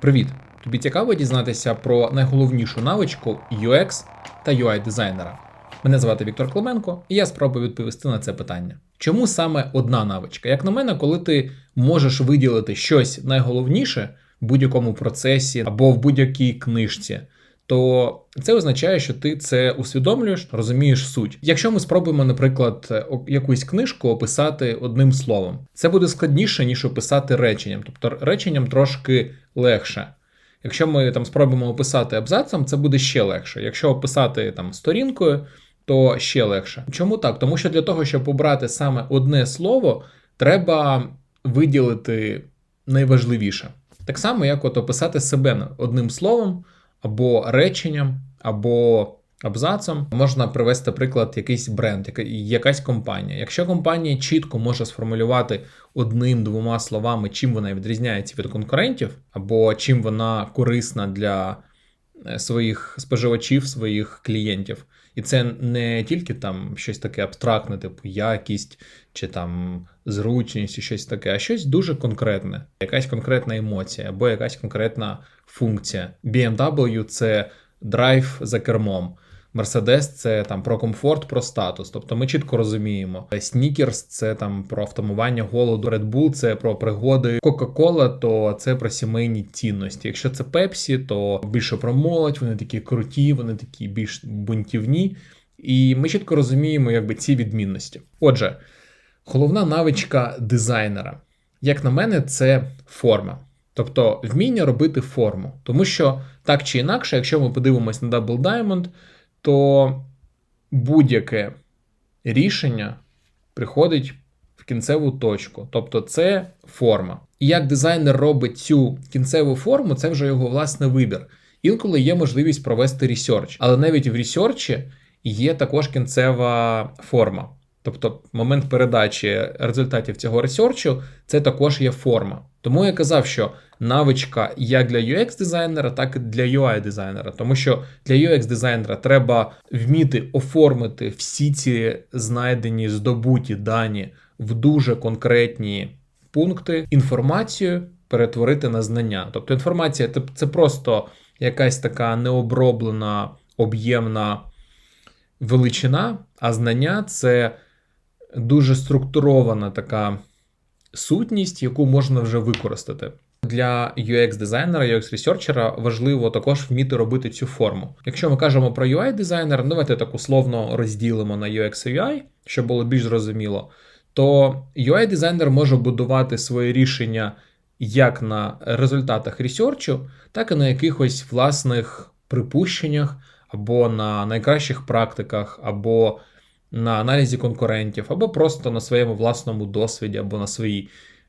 Привіт! Тобі цікаво дізнатися про найголовнішу навичку UX та UI дизайнера. Мене звати Віктор Клименко, і я спробую відповісти на це питання. Чому саме одна навичка? Як на мене, коли ти можеш виділити щось найголовніше в будь-якому процесі або в будь-якій книжці, то це означає, що ти це усвідомлюєш, розумієш суть. Якщо ми спробуємо, наприклад, якусь книжку описати одним словом, це буде складніше, ніж описати реченням. Тобто реченням трошки легше. Якщо ми там спробуємо описати абзацом, це буде ще легше. Якщо описати там сторінкою, то ще легше. Чому так? Тому що для того, щоб обрати саме одне слово, треба виділити найважливіше. Так само, як от описати себе одним словом, або реченням, або абзацом, можна привести приклад якийсь бренд, якась компанія. Якщо компанія чітко може сформулювати одним-двома словами, чим вона відрізняється від конкурентів, або чим вона корисна для е, своїх споживачів, своїх клієнтів. І це не тільки там щось таке абстрактне, типу якість чи там зручність, і щось таке, а щось дуже конкретне, якась конкретна емоція або якась конкретна функція. BMW це драйв за кермом. Mercedes це там про комфорт, про статус. Тобто ми чітко розуміємо. Снікерс це там про втамування голоду, Red Bull це про пригоди. Coca-Cola то це про сімейні цінності. Якщо це Pepsi, то більше про молодь, вони такі круті, вони такі більш бунтівні. І ми чітко розуміємо, якби ці відмінності. Отже, головна навичка дизайнера, як на мене, це форма. Тобто вміння робити форму. Тому що так чи інакше, якщо ми подивимось на Double Diamond, то будь-яке рішення приходить в кінцеву точку. Тобто це форма. І як дизайнер робить цю кінцеву форму, це вже його власний вибір. Інколи є можливість провести ресерч, але навіть в ресерчі є також кінцева форма. Тобто момент передачі результатів цього ресерчу це також є форма. Тому я казав, що навичка як для UX-дизайнера, так і для UI-дизайнера. Тому що для UX-дизайнера треба вміти оформити всі ці знайдені здобуті дані в дуже конкретні пункти, інформацію перетворити на знання. Тобто інформація це- просто якась така необроблена, об'ємна величина, а знання це дуже структурована така сутність, яку можна вже використати. Для UX-дизайнера, UX-ресерчера важливо також вміти робити цю форму. Якщо ми кажемо про UI-дизайнера, давайте так условно розділимо на UX і UI, щоб було більш зрозуміло, то UI-дизайнер може будувати своє рішення як на результатах ресерчу, так і на якихось власних припущеннях, або на найкращих практиках, або на аналізі конкурентів, або просто на своєму власному досвіді, або на своїй,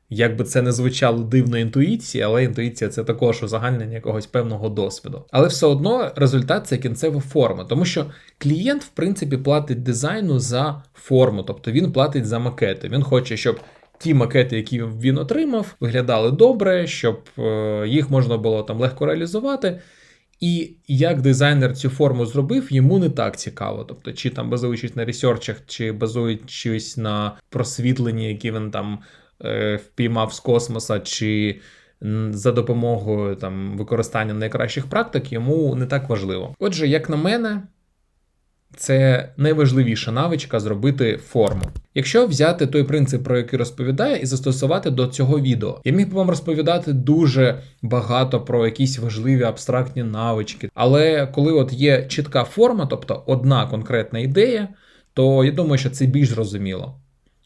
як би це не звучало дивно інтуїції, але інтуїція це також узагальнення якогось певного досвіду. Але все одно результат це кінцева форма, тому що клієнт, в принципі, платить дизайну за форму, тобто він платить за макети. Він хоче, щоб. Ті макети, які він отримав, виглядали добре, щоб е, їх можна було там легко реалізувати. І як дизайнер цю форму зробив, йому не так цікаво. Тобто, чи там базуючись на ресерчах, чи базуючись на просвітленні, які він там е, впіймав з космоса, чи за допомогою там використання найкращих практик, йому не так важливо. Отже, як на мене, це найважливіша навичка зробити форму. Якщо взяти той принцип, про який розповідає, і застосувати до цього відео, я міг би вам розповідати дуже багато про якісь важливі абстрактні навички. Але коли от є чітка форма, тобто одна конкретна ідея, то я думаю, що це більш зрозуміло.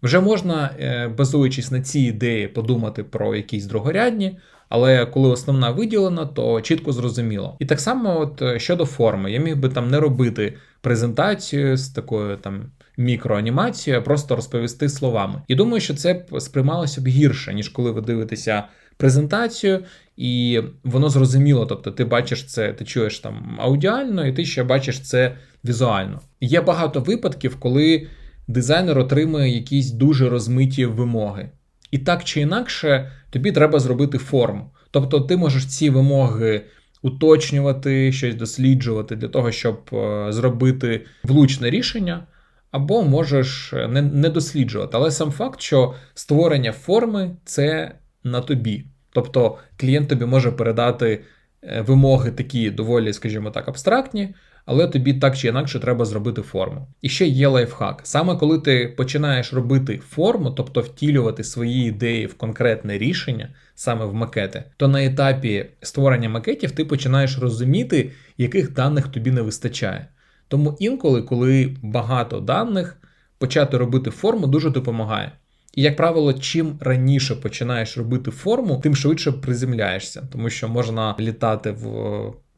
Вже можна, е, базуючись на цій ідеї, подумати про якісь другорядні, але коли основна виділена, то чітко зрозуміло. І так само, от е, щодо форми, я міг би там не робити презентацію з такою там мікроанімацією, а просто розповісти словами. І думаю, що це б сприймалося б гірше, ніж коли ви дивитеся презентацію, і воно зрозуміло. Тобто, ти бачиш це, ти чуєш там аудіально, і ти ще бачиш це візуально. Є багато випадків, коли дизайнер отримує якісь дуже розмиті вимоги. І так чи інакше, тобі треба зробити форму. Тобто, ти можеш ці вимоги уточнювати, щось досліджувати для того, щоб е, зробити влучне рішення, або можеш е, не, не досліджувати. Але сам факт, що створення форми це на тобі. Тобто клієнт тобі може передати е, вимоги такі доволі, скажімо так, абстрактні, але тобі так чи інакше треба зробити форму. І ще є лайфхак. Саме коли ти починаєш робити форму, тобто втілювати свої ідеї в конкретне рішення, саме в макети, то на етапі створення макетів ти починаєш розуміти, яких даних тобі не вистачає. Тому інколи, коли багато даних, почати робити форму дуже допомагає. І, як правило, чим раніше починаєш робити форму, тим швидше приземляєшся, тому що можна літати в,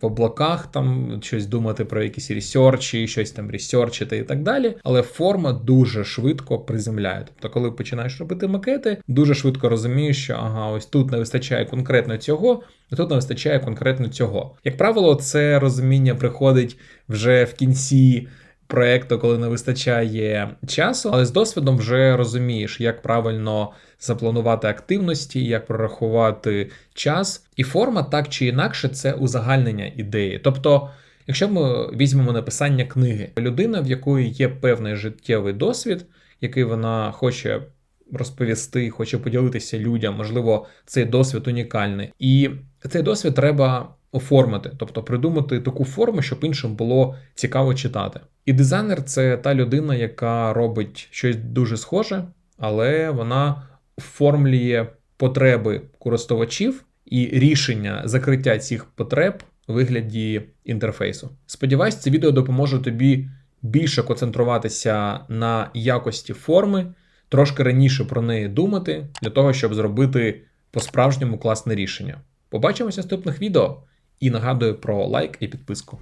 в облаках, там щось думати про якісь ресерчі, щось там ресерчити і так далі. Але форма дуже швидко приземляє. Тобто, коли починаєш робити макети, дуже швидко розумієш, що ага, ось тут не вистачає конкретно цього, а тут не вистачає конкретно цього. Як правило, це розуміння приходить вже в кінці проекту, коли не вистачає часу, але з досвідом вже розумієш, як правильно запланувати активності, як прорахувати час. І форма так чи інакше це узагальнення ідеї. Тобто, якщо ми візьмемо написання книги, людина, в якої є певний життєвий досвід, який вона хоче. Розповісти, хоче поділитися людям, можливо, цей досвід унікальний, і цей досвід треба оформити, тобто придумати таку форму, щоб іншим було цікаво читати. І дизайнер це та людина, яка робить щось дуже схоже, але вона оформлює потреби користувачів і рішення закриття цих потреб у вигляді інтерфейсу. Сподіваюсь, це відео допоможе тобі більше концентруватися на якості форми, трошки раніше про неї думати, для того, щоб зробити по-справжньому класне рішення. Побачимося в наступних відео і нагадую про лайк і підписку.